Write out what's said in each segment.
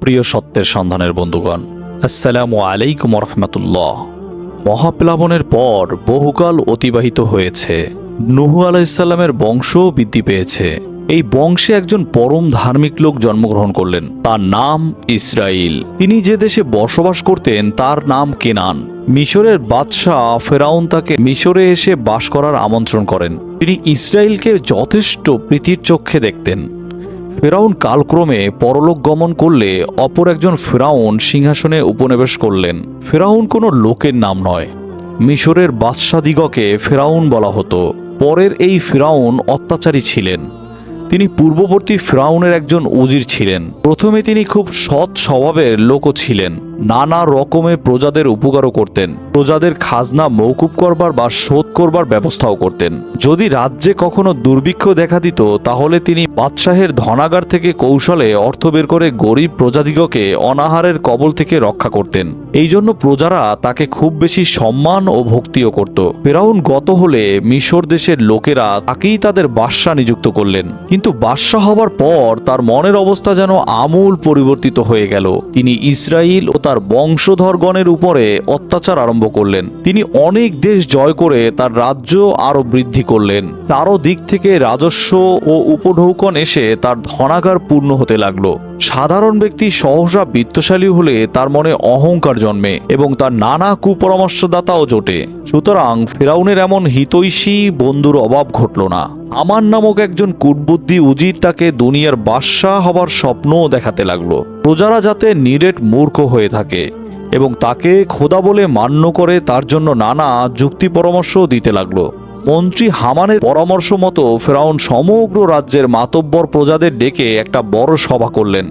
প্রিয় সত্যের সন্ধানের বন্ধুগণ, আসসালামু আলাইকুম রহমতুল্লাহ মহাপ্লাবনের পর বহুকাল অতিবাহিত হয়েছে। নুহু আলাইসাল্লামের বংশও বৃদ্ধি পেয়েছে। এই বংশে একজন পরম ধার্মিক লোক জন্মগ্রহণ করলেন। তার নাম ইসরাইল। তিনি যে দেশে বসবাস করতেন, তার নাম কেনান। মিশরের বাদশাহ ফেরাউন তাকে মিশরে এসে বাস করার আমন্ত্রণ করেন। তিনি ইসরায়েলকে যথেষ্ট প্রীতির চক্ষে দেখতেন। ফেরাউন কালক্রমে পরলোক গমন করলে অপর একজন ফেরাউন সিংহাসনে উপনিবেশ করলেন। ফেরাউন কোনো লোকের নাম নয়। মিশরের বাদশাদিগকে ফেরাউন বলা হতো। পরের এই ফেরাউন অত্যাচারী ছিলেন। তিনি পূর্ববর্তী ফেরাউনের একজন উজির ছিলেন। প্রথমে তিনি খুব সৎ স্বভাবের লোকও ছিলেন। নানা রকমের প্রজাদের উপকারও করতেন। প্রজাদের খাজনা মৌকুব করবার বা শোধ করবার ব্যবস্থাও করতেন। যদি রাজ্যে কখনো দুর্ভিক্ষ দেখা দিত, তাহলে তিনি বাদশাহের ধনাগার থেকে কৌশলে অর্থ বের করে গরিব প্রজাদিগকে অনাহারের কবল থেকে রক্ষা করতেন। এই জন্য প্রজারা তাকে খুব বেশি সম্মান ও ভক্তিও করত। ফেরাউন গত হলে মিশর দেশের লোকেরা তাকেই তাদের বাদশাহ নিযুক্ত করলেন। কিন্তু বাদশাহ হবার পর তার মনের অবস্থা যেন আমূল পরিবর্তিত হয়ে গেল। তিনি ইসরায়েল ও তার বংশধরগণের উপরে অত্যাচার আরম্ভ করলেন। তিনি অনেক দেশ জয় করে তার রাজ্য আরও বৃদ্ধি করলেন। তারও দিক থেকে রাজস্ব ও উপঢৌকন এসে তার ধনাগার পূর্ণ হতে লাগল। সাধারণ ব্যক্তি সহসা বিত্তশালী হলে তার মনে অহংকার জন্মে এবং তার নানা কুপরামর্শদাতাও জোটে। সুতরাং ফেরাউনের এমন হিতৈষী বন্ধুর অভাব ঘটল না। আমার নামক একজন কুটবুদ্ধি উজির তাকে দুনিয়ার বাদশাহ হবার স্বপ্নও দেখাতে লাগল। প্রজারা যাতে নিরেট মূর্খ হয়ে থাকে এবং তাকে খোদা বলে মান্য করে তার জন্য নানা যুক্তি পরামর্শও দিতে লাগল। মন্ত্রী হামানের পরামর্শ মতো ফেরাউন সমগ্র রাজ্যের মাতব্বর প্রজাদের ডেকে একটা বড় সভা করলেন।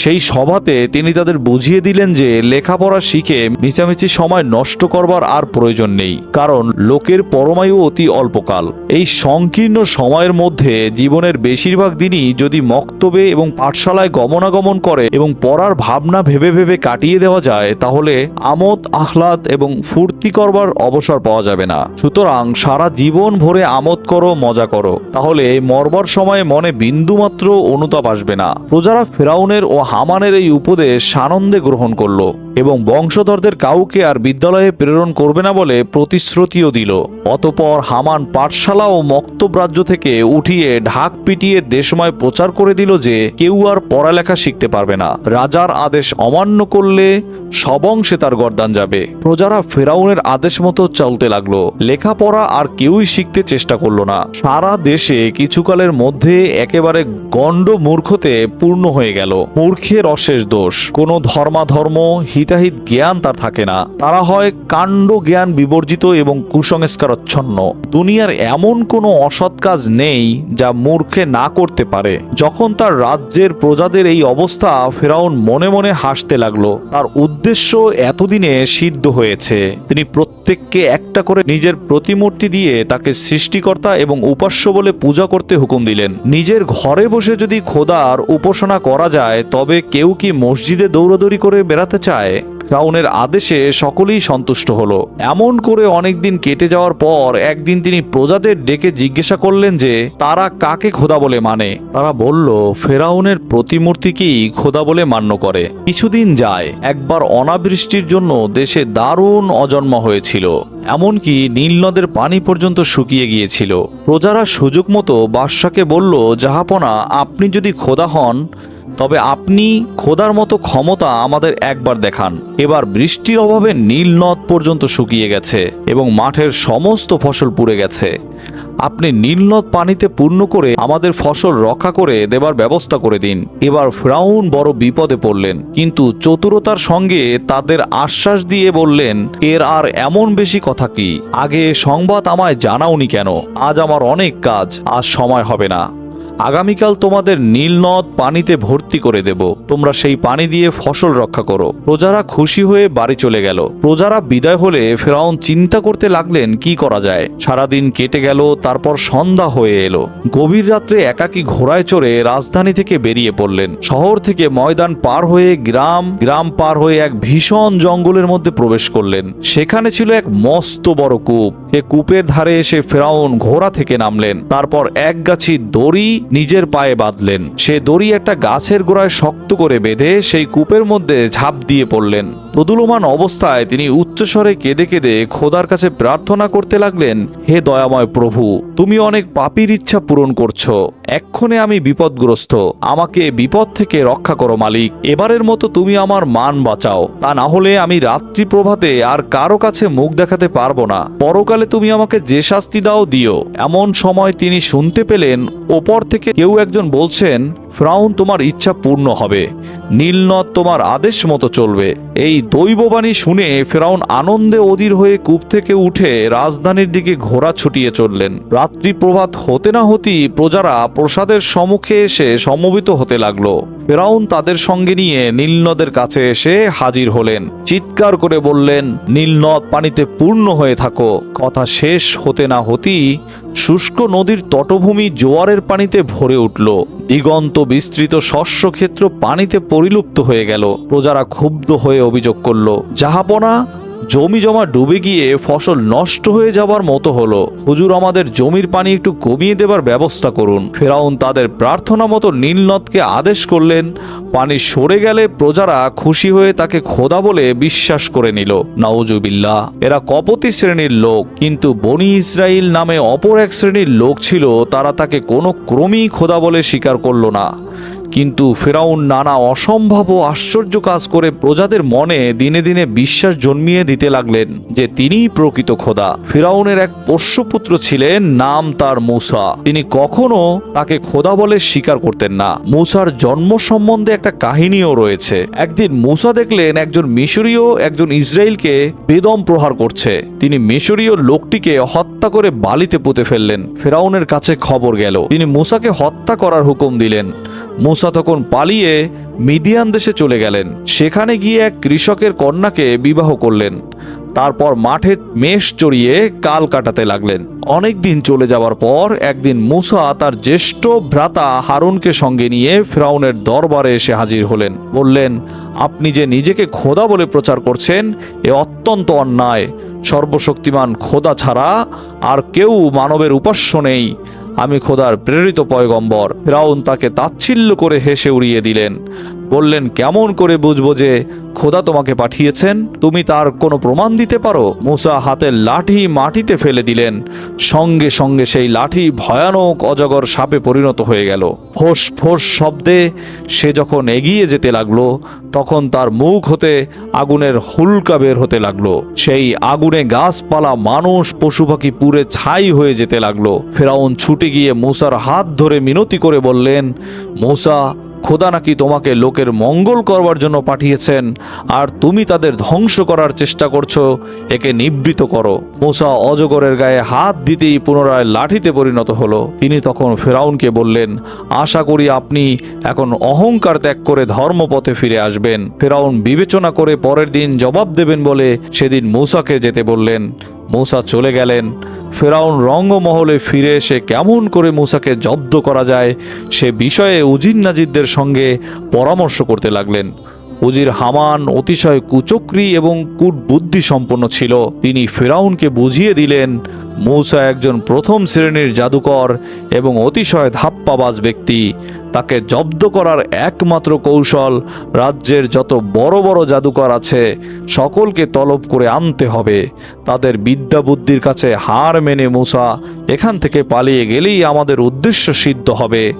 সেই সভাতে তিনি তাদের বুঝিয়ে দিলেন যে লেখাপড়া শিখে মিছামিছি সময় নষ্ট করবার আর প্রয়োজন নেই, কারণ লোকের পরমায়ু অতি অল্পকাল। এই সংকীর্ণ সময়ের মধ্যে জীবনের বেশিরভাগ দিনই যদি মক্তবে এবং পাঠশালায় গমনাগমন করে এবং পড়ার ভাবনা ভেবে ভেবে কাটিয়ে দেওয়া যায়, তাহলে আমোদ, আহ্লাদ এবং ফুর্তি করবার অবসর পাওয়া যাবে না। সুতরাং সারা জীবন ভরে আমোদ করো, মজা করো। তাহলে মরবার সময়ে মনে বিন্দুমাত্র অনুতাপ আসবে না। প্রজারা ফেরাউনের ও হামানের এই উপদেশ আনন্দে গ্রহণ করল। এবং বংশধরদের কাউকে আর বিদ্যালয়ে প্রেরণ করবে না বলে প্রতিশ্রুতিও দিল। অতপর হামান পাঠশালা ও মক্তব রাজ্য থেকে উঠিয়ে ঢাক পিটিয়ে দেশময় প্রচার করে দিল যে কেউ আর পড়ালেখা শিখতে পারবে না। রাজার আদেশ অমান্য করলে সবংশে তার গর্দান যাবে। প্রজারা ফেরাউনের আদেশ মতো চলতে লাগল। লেখাপড়া আর কেউই শিখতে চেষ্টা করল না। সারা দেশে কিছুকালের মধ্যে একেবারে গণ্ড মূর্খতে পূর্ণ হয়ে গেল। মূর্খের অশেষ দোষ। কোনো ধর্মাধর্ম হিতাহিত জ্ঞান তার থাকে না। তারা হয় কাণ্ড জ্ঞান বিবর্জিত এবং কুসংস্কারচ্ছন্ন। দুনিয়ার এমন কোনো অসৎ কাজ নেই যা মূর্খে না করতে পারে। যখন তার রাজ্যের প্রজাদের এই অবস্থা, ফেরাউন মনে মনে হাসতে লাগল। তার উদ্দেশ্য এতদিনে সিদ্ধ হয়েছে। তিনি প্রত্যেককে একটা করে নিজের প্রতিমূর্তি দিয়ে তাকে সৃষ্টিকর্তা এবং উপাস্য বলে পূজা করতে হুকুম দিলেন। নিজের ঘরে বসে যদি খোদার উপাসনা করা যায়, তবে কেউ কি মসজিদে দৌড়াদৌড়ি করে বেড়াতে চায়? ফ্রাউনের আদেশে সকলেই সন্তুষ্ট হলো। এমন করে অনেকদিন কেটে যাওয়ার পর একদিন তিনি প্রজাদের ডেকে জিজ্ঞাসা করলেন যে, তারা কাকে খোদা বলে মানে? তারা বলল, ফেরাউনের প্রতিমূর্তিকেই খোদা বলে মান্য করে? কিছুদিন যায়, একবার অনাবৃষ্টির জন্য দেশে দারুণ অজন্ম হয়েছিল। এমনকি নীল নদের পানি পর্যন্ত শুকিয়ে গিয়েছিল। প্রজারা সুযোগ মতো বাদশাকে বলল, জাহাপনা, আপনি যদি খোদা হন তবে আপনি খোদার মতো ক্ষমতা আমাদের একবার দেখান। এবার বৃষ্টির অভাবে নীল নদ পর্যন্ত শুকিয়ে গেছে এবং মাঠের সমস্ত ফসল পুড়ে গেছে। আপনি নীলনদ পানিতে পূর্ণ করে আমাদের ফসল রক্ষা করে দেবার ব্যবস্থা করে দিন। এবার ফ্রাউন বড় বিপদে পড়লেন, কিন্তু চতুরতার সঙ্গে তাদের আশ্বাস দিয়ে বললেন, এর আর এমন বেশি কথা কি? আগে সংবাদ আমায় জানাওনি কেন? আজ আমার অনেক কাজ, আজ সময় হবে না। আগামীকাল তোমাদের নীলনদ পানিতে ভর্তি করে দেব। তোমরা সেই পানি দিয়ে ফসল রক্ষা করো। প্রজারা খুশি হয়ে বাড়ি চলে গেল। প্রজারা বিদায় হলে ফেরাউন চিন্তা করতে লাগলেন, কি করা যায়? সারাদিন কেটে গেল, তারপর সন্ধ্যা হয়ে এলো। গভীর রাত্রে একাকী ঘোড়ায় চড়ে রাজধানী থেকে বেরিয়ে পড়লেন। শহর থেকে ময়দান পার হয়ে গ্রাম গ্রাম পার হয়ে এক ভীষণ জঙ্গলের মধ্যে প্রবেশ করলেন। সেখানে ছিল এক মস্ত বড় কূপ। সে কূপের ধারে এসে ফেরাউন ঘোড়া থেকে নামলেন। তারপর এক গাছি দড়ি নিজের পায়ে বাঁধলেন। সে দড়ি একটা গাছের গোড়ায় শক্ত করে বেঁধে সেই কূপের মধ্যে ঝাঁপ দিয়ে পড়লেন। প্রদুলমান অবস্থায় তিনি উচ্চস্বরে কেঁদে কেঁদে খোদার কাছে প্রার্থনা করতে লাগলেন, হে দয়াময় প্রভু, তুমি অনেক পাপির ইচ্ছা পূরণ করছ। এক্ষণে আমি বিপদগ্রস্ত। আমাকে বিপদ থেকে রক্ষা করো, মালিক। এবারের মতো তুমি আমার মান বাঁচাও। তা না হলে আমি রাত্রি প্রভাতে আর কারও কাছে মুখ দেখাতে পারব না। পরকালে তুমি আমাকে যে শাস্তি দাও, দিও। এমন সময় তিনি শুনতে পেলেন, ওপর থেকে কেউ একজন বলছেন ফ্রাউন তোমার ইচ্ছা পূর্ণ হবে। নীলনদ তোমার আদেশ মতো চলবে। এই দৈববাণী শুনে ফেরাউন আনন্দে অধীর হয়ে কূপ থেকে উঠে রাজধানীর দিকে ঘোড়া ছুটিয়ে চললেন। রাত্রি প্রভাত হতে না হতেই প্রজারা প্রসাদের সম্মুখে এসে সমবেত হতে লাগল। ফেরাউন তাদের সঙ্গে নিয়ে নীলনদের কাছে এসে হাজির হলেন। চিৎকার করে বললেন নীলনদ পানিতে পূর্ণ হয়ে থাকো। কথা শেষ হতে না হতেই শুষ্ক নদীর তটভূমি জোয়ারের পানিতে ভরে উঠল। দিগন্ত বিস্তৃত শস্যক্ষেত্র পানিতে পরিলুপ্ত হয়ে গেল। প্রজারা ক্ষুব্ধ হয়ে অভিযোগ করল জাহাপনা জমি জমা ডুবে গিয়ে ফসল নষ্ট হয়ে যাবার মতো হলো। হুজুর, আমাদের জমির পানি একটু কমিয়ে দেবার ব্যবস্থা করুন। ফেরাউন তাদের প্রার্থনা মতো নীলনদকে আদেশ করলেন। পানি সরে গেলে প্রজারা খুশি হয়ে তাকে খোদা বলে বিশ্বাস করে নিল। নাউজুবিল্লাহ, এরা কপতি শ্রেণির লোক, কিন্তু বনি ইসরাইল নামে অপর এক শ্রেণির লোক ছিল, তারা তাকে কোনো ক্রমেই খোদা বলে স্বীকার করল না। কিন্তু ফেরাউন নানা অসম্ভব ও আশ্চর্য কাজ করে প্রজাদের মনে দিনে দিনে বিশ্বাস জন্মিয়ে দিতে লাগলেন যে তিনিই প্রকৃত খোদা। ফেরাউনের এক পোষ্যপুত্র ছিলেন, নাম তার মুসা। তিনি কখনো তাকে খোদা বলে স্বীকার করতেন না। মুসার জন্ম সম্বন্ধে একটা কাহিনীও রয়েছে। একদিন মুসা দেখলেন একজন মিশরীয়, একজন ইসরায়েলকে বেদম প্রহার করছে। তিনি মিশরীয় লোকটিকে হত্যা করে বালিতে পুঁতে ফেললেন। ফেরাউনের কাছে খবর গেল। তিনি মুসাকে হত্যা করার হুকুম দিলেন। মুসা তখন পালিয়ে মিদিয়ান দেশে চলে গেলেন। সেখানে গিয়ে এক কৃষকের কন্যাকে বিবাহ করলেন। তারপর মাঠে মেষ চড়িয়ে কাল কাটাতে লাগলেন। অনেক দিন চলে যাওয়ার পর একদিন মুসা তার জ্যেষ্ঠ ভ্রাতা হারুনকে সঙ্গে নিয়ে ফেরাউনের দরবারে এসে হাজির হলেন। বললেন, আপনি যে নিজেকে খোদা বলে প্রচার করছেন, এ অত্যন্ত অন্যায়। সর্বশক্তিমান খোদা ছাড়া আর কেউ মানবের উপাস্য নেই। আমি খোদার প্রেরিত পয়গম্বর। ফেরাউন তাকে তাচ্ছিল্য করে হেসে উড়িয়ে দিলেন। বললেন, কেমন করে বুঝব যে খোদা তোমাকে পাঠিয়েছেন? তুমি তার কোনো প্রমাণ দিতে পারো? মুসা হাতের লাঠি মাটিতে ফেলে দিলেন। সঙ্গে সঙ্গে সেই লাঠি ভয়ানক অজগর সাপে পরিণত হয়ে গেল। ফোস ফোস শব্দে সে যখন এগিয়ে যেতে লাগল, তখন তার মুখ হতে আগুনের হুলকা বের হতে লাগল। সেই আগুনে গাছপালা, মানুষ পশু পাখি পুড়ে ছাই হয়ে যেতে লাগল। ফেরাউন ছুটে গিয়ে মুসার হাত ধরে মিনতি করে বললেন, মুসা খোদা নাকি তোমাকে লোকের মঙ্গল করবার জন্য পাঠিয়েছেন, আর তুমি তাদের ধ্বংস করার চেষ্টা করছ, একে নিবৃত করো। মুসা অজগরের গায়ে হাত দিতেই পুনরায় লাঠিতে পরিণত হলো। তিনি তখন ফেরাউনকে বললেন, আশা করি আপনি এখন অহংকার ত্যাগ করে ধর্মপথে ফিরে আসবেন। ফেরাউন বিবেচনা করে পরের দিন জবাব দেবেন বলে সেদিন মুসাকে যেতে বললেন। মুসা চলে গেলেন। ফেরাউন রঙ্গমহলে ফিরে এসে কেমন করে মূসাকে জব্দ করা যায়, সে বিষয়ে উজিন নাজিদদের সঙ্গে পরামর্শ করতে লাগলেন। উজির হামান অতিশয় কুচক্রী এবং কূটবুদ্ধি সম্পন্ন ছিল। তিনি ফেরাউনকে বুঝিয়ে দিলেন, মৌসা একজন প্রথম শ্রেণির জাদুকর এবং অতিশয় ধাপ্পাবাজ ব্যক্তি। তাকে জব্দ করার একমাত্র কৌশল রাজ্যের যত বড় বড় জাদুকর আছে, সকলকে তলব করে আনতে হবে। তাদের বিদ্যা বুদ্ধির কাছে হার মেনে মূসা এখান থেকে পালিয়ে গেলেই আমাদের উদ্দেশ্য সিদ্ধ হবে।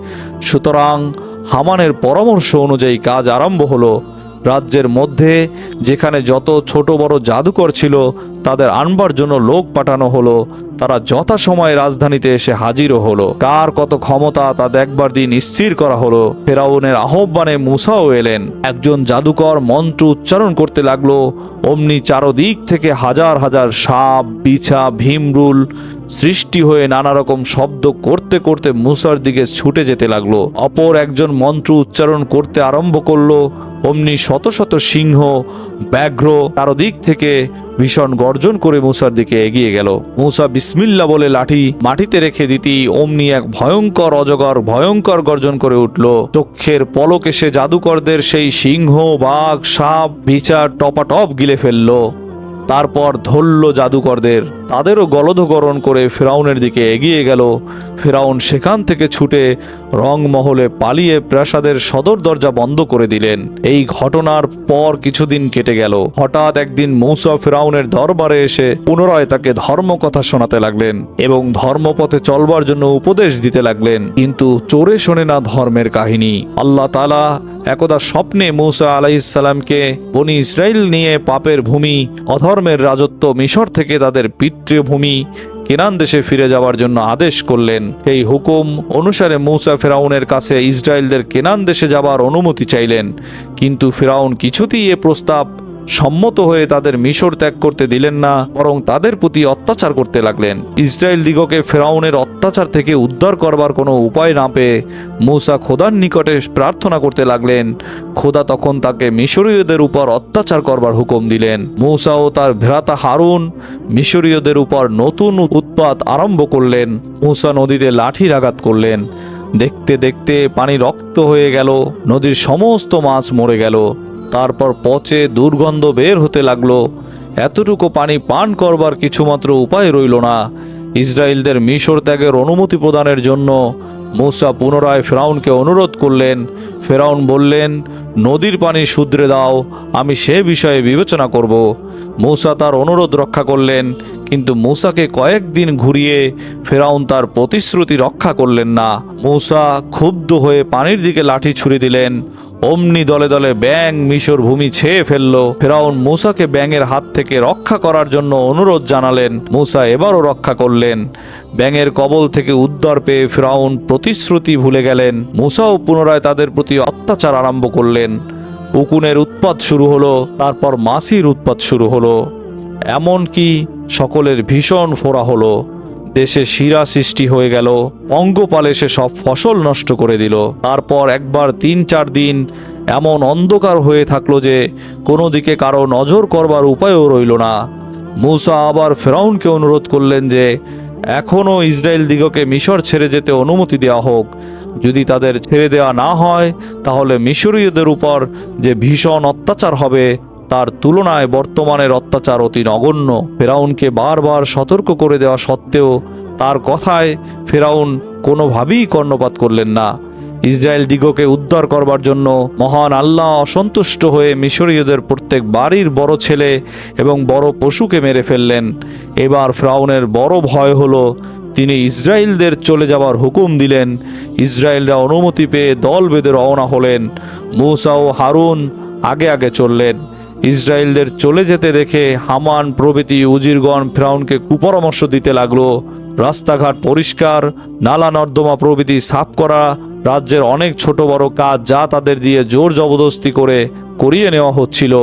সুতরাং হামানের পরামর্শ অনুযায়ী কাজ আরম্ভ হলো। রাজ্যের মধ্যে, যেখানে যত ছোট বড় জাদুকর ছিল, তাদের আনবার জন্য লোক পাঠানো হলো। তারা যথাসময়ে রাজধানীতে এসে হাজিরও হলো। কার কত ক্ষমতা, তা দেখবার দিন স্থির করা হলো। ফেরাউনের আহ্বানে মুসাও এলেন। একজন জাদুকর মন্ত্র উচ্চারণ করতে লাগল। অমনি চারদিক থেকে হাজার হাজার সাপ, বিছা, ভীমরুল সৃষ্টি হয়ে নানা রকম শব্দ করতে করতে মুসার দিকে ছুটে যেতে লাগল। অপর একজন মন্ত্র উচ্চারণ করতে আরম্ভ করল। অমনি শত শত সিংহ, ব্যাঘ্র চারদিক থেকে ভীষণ গর্জন করে মুসার দিকে এগিয়ে গেল। মুসা বিসমিল্লা বলে লাঠি মাটিতে রেখে দিতি অমনি এক ভয়ঙ্কর অজগর, ভয়ঙ্কর গর্জন করে উঠল। চক্ষের পলক এসে জাদুকরদের সেই সিংহ, বাঘ, সাপ, বিচার টপাটপ গিলে ফেলল। তারপর ধরল জাদুকরদের। তাদেরও গলধকরণ করে ফেরাউনের দিকে এগিয়ে গেল। ফেরাউন সেখান থেকে ছুটে রংমহলে পালিয়ে প্রাসাদের সদর দরজা বন্ধ করে দিলেন। এই ঘটনার পর কিছুদিন কেটে গেল। হঠাৎ একদিন মৌসা ফেরাউনের দরবারে এসে পুনরায় তাকে ধর্ম কথা শোনাতে লাগলেন এবং ধর্মপথে চলবার জন্য উপদেশ দিতে লাগলেন। কিন্তু চোরে শোনে না ধর্মের কাহিনী। আল্লাহ তালা একদা স্বপ্নে মৌসা আলাইসাল্লামকে বনি ইসরায়েল নিয়ে পাপের ভূমি, অধর্মের রাজত্ব, মিশর থেকে তাদের পিতৃভূমি কেনান দেশে ফিরে যাওয়ার জন্য আদেশ করলেন। এই হুকুম অনুসারে মৌসা ফেরাউনের কাছে ইসরায়েলদের কেনান দেশে যাবার অনুমতি চাইলেন। কিন্তু ফেরাউন কিছুতেই এ প্রস্তাব সম্মত হয়ে তাদের মিশর ত্যাগ করতে দিলেন না, বরং তাদের প্রতি অত্যাচার করতে লাগলেন। ইসরায়েল দিগকে ফেরাউনের অত্যাচার থেকে উদ্ধার করবার কোনো উপায় না পেয়ে মূসা খোদার নিকটে প্রার্থনা করতে লাগলেন। খোদা তখন তাকে মিশরীয়দের উপর অত্যাচার করবার হুকুম দিলেন। মূসা ও তার ভ্রাতা হারুন মিশরীয়দের উপর নতুন উৎপাত আরম্ভ করলেন। মূসা নদীতে লাঠির আঘাত করলেন। দেখতে দেখতে পানি রক্ত হয়ে গেল, নদীর সমস্ত মাছ মরে গেল। তারপর পচে দুর্গন্ধ বের হতে লাগল। এতটুকু পানি পান করবার কিছুমাত্র উপায় রইল না। ইসরায়েলদের মিশর ত্যাগের অনুমতি প্রদানের জন্য মূসা পুনরায় ফেরাউনকে অনুরোধ করলেন। ফেরাউন বললেন, নদীর পানি শুধরে দাও, আমি সে বিষয়ে বিবেচনা করব। মূসা তার অনুরোধ রক্ষা করলেন, কিন্তু মূসাকে কয়েকদিন ঘুরিয়ে ফেরাউন তার প্রতিশ্রুতি রক্ষা করলেন না। মূসা ক্ষুব্ধ হয়ে পানির দিকে লাঠি ছুড়ে দিলেন। অমনি দলে দলে ব্যাং মিশর ভূমি ছেয়ে ফেলল। ফেরাউন মূসাকে ব্যাঙের হাত থেকে রক্ষা করার জন্য অনুরোধ জানালেন। মূসা এবারও রক্ষা করলেন। ব্যাঙের কবল থেকে উদ্ধার পেয়ে ফেরাউন প্রতিশ্রুতি ভুলে গেলেন। মূসাও পুনরায় তাদের প্রতি অত্যাচার আরম্ভ করলেন। উকুনের উৎপাত শুরু হলো, তারপর মাসির উৎপাত শুরু হলো। এমনকি সকলের ভীষণ ফোড়া হলো। দেশে শিরা সৃষ্টি হয়ে গেল পঙ্গপাল সে সব ফসল নষ্ট করে দিল। তারপর একবার তিন চার দিন এমন অন্ধকার হয়ে থাকল যে কোনো দিকে কারও নজর করবার উপায়ও রইল না। মূসা আবার ফেরাউনকে অনুরোধ করলেন যে এখনও ইসরায়েল দিগকে মিশর ছেড়ে যেতে অনুমতি দেওয়া হোক। যদি তাদের ছেড়ে দেওয়া না হয়, তাহলে মিশরীয়দের উপর যে ভীষণ অত্যাচার হবে তার তুলনায় বর্তমানের অত্যাচার অতি নগণ্য। ফেরাউনকে বারবার সতর্ক করে দেওয়া সত্ত্বেও তার কথায় ফেরাউন কোনোভাবেই কর্ণপাত করলেন না। ইসরায়েল দিগকে উদ্ধার করবার জন্য মহান আল্লাহ অসন্তুষ্ট হয়ে মিশরীয়দের প্রত্যেক বাড়ির বড় ছেলে এবং বড় পশুকে মেরে ফেললেন। এবার ফ্রাউনের বড় ভয় হলো, তিনি ইসরায়েলদের চলে যাওয়ার হুকুম দিলেন। ইসরায়েলরা অনুমতি পেয়ে দল বেঁধে রওনা হলেন। মূসা ও হারুন আগে আগে চললেন। ইসরায়েলদের চলে যেতে দেখে হামান প্রভৃতি উজিরগণ ফ্রাউনকে কুপরামর্শ দিতে লাগল। রাস্তাঘাট পরিষ্কার, নালা নর্দমা প্রভৃতি সাফ করা, রাজ্যের অনেক ছোট বড় কাজ যা তাদের দিয়ে জোর জবরদস্তি করে করিয়ে নেওয়া হচ্ছিল।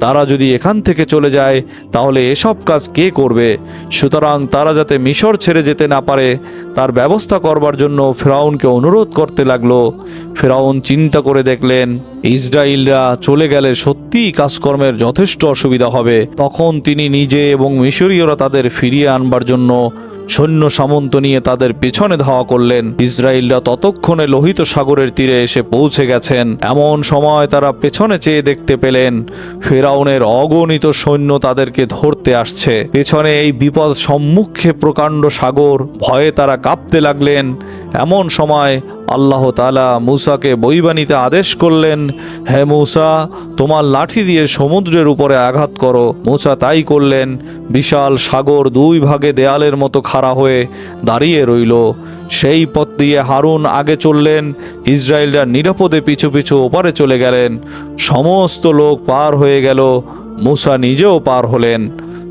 তারা যদি এখান থেকে চলে যায়, তাহলে এসব কাজ কে করবে? সুতরাং তারা যাতে মিশর ছেড়ে যেতে না পারে, তার ব্যবস্থা করবার জন্য ফেরাউনকে অনুরোধ করতে লাগল। ফেরাউন চিন্তা করে দেখলেন, ইসরায়েলরা চলে গেলে সত্যিই কাজকর্মের যথেষ্ট অসুবিধা হবে। তখন তিনি নিজে এবং মিশরীয়রা তাদের ফিরিয়ে আনবার জন্য সৈন্য সামন্ত নিয়ে তাদের পিছনে ধাওয়া করলেন। ইসরায়েলরা ততক্ষণে লোহিত সাগরের তীরে এসে পৌঁছে গেছেন। এমন সময় তারা পেছনে চেয়ে দেখতে পেলেন, ফেরাউনের অগণিত সৈন্য তাদেরকে ধরতে আসছে। পেছনে এই বিপদ সম্মুখে প্রকাণ্ড সাগর, ভয়ে তারা কাঁপতে লাগলেন। এমন সময় আল্লাহ তালা মূসাকে বইবানিতে আদেশ করলেন, হে মূসা, তোমার লাঠি দিয়ে সমুদ্রের উপরে আঘাত করো। মূসা তাই করলেন, বিশাল সাগর দুই ভাগে দেয়ালের মতো খাড়া হয়ে দাঁড়িয়ে রইল। সেই পথ দিয়ে হারুন আগে চললেন, ইসরায়েলরা নিরাপদে পিছু পিছু ওপারে চলে গেলেন। সমস্ত লোক পার হয়ে গেল, মূসা নিজেও পার হলেন।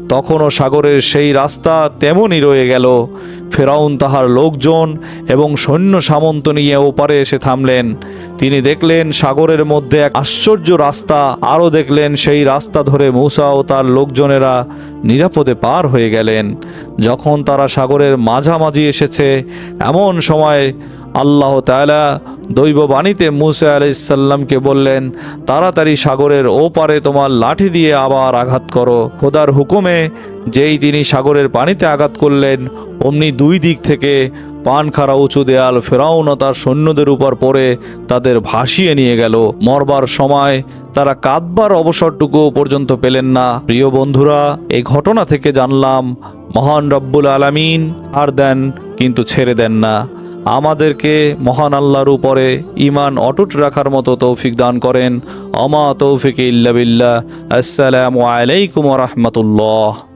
তখনও সাগরের সেই রাস্তা তেমনই রয়ে গেল। ফেরাউন তাহার লোকজন এবং সৈন্য সামন্ত নিয়ে ওপারে এসে থামলেন। তিনি দেখলেন সাগরের মধ্যে এক আশ্চর্য রাস্তা, আরও দেখলেন সেই রাস্তা ধরে মূসা ও তার লোকজনেরা নিরাপদে পার হয়ে গেলেন। যখন তারা সাগরের মাঝামাঝি এসেছে, এমন সময় আল্লাহ তাআলা দৈব বাণীতে মুসা আলাইসাল্লামকে বললেন, তাড়াতাড়ি সাগরের ওপারে তোমার লাঠি দিয়ে আবার আঘাত করো। খোদার হুকুমে যেই তিনি সাগরের পানিতে আঘাত করলেন, অমনি দুই দিক থেকে পান খাড়া উঁচু দেয়াল ফেরাউন তার সৈন্যদের উপর পড়ে তাদের ভাসিয়ে নিয়ে গেল। মরবার সময় তারা কাঁদবার অবসরটুকু পর্যন্ত পেলেন না। প্রিয় বন্ধুরা, এই ঘটনা থেকে জানলাম, মহান রব্বুল আলামিন আর দেন, কিন্তু ছেড়ে দেন না। আমাদেরকে মহান আল্লাহর উপরে ইমান অটুট রাখার মতো তৌফিক দান করেন। অমা তৌফিক ইল্লা বিল্লাহ। আসসালামু আলাইকুম রহমতুল্লাহ।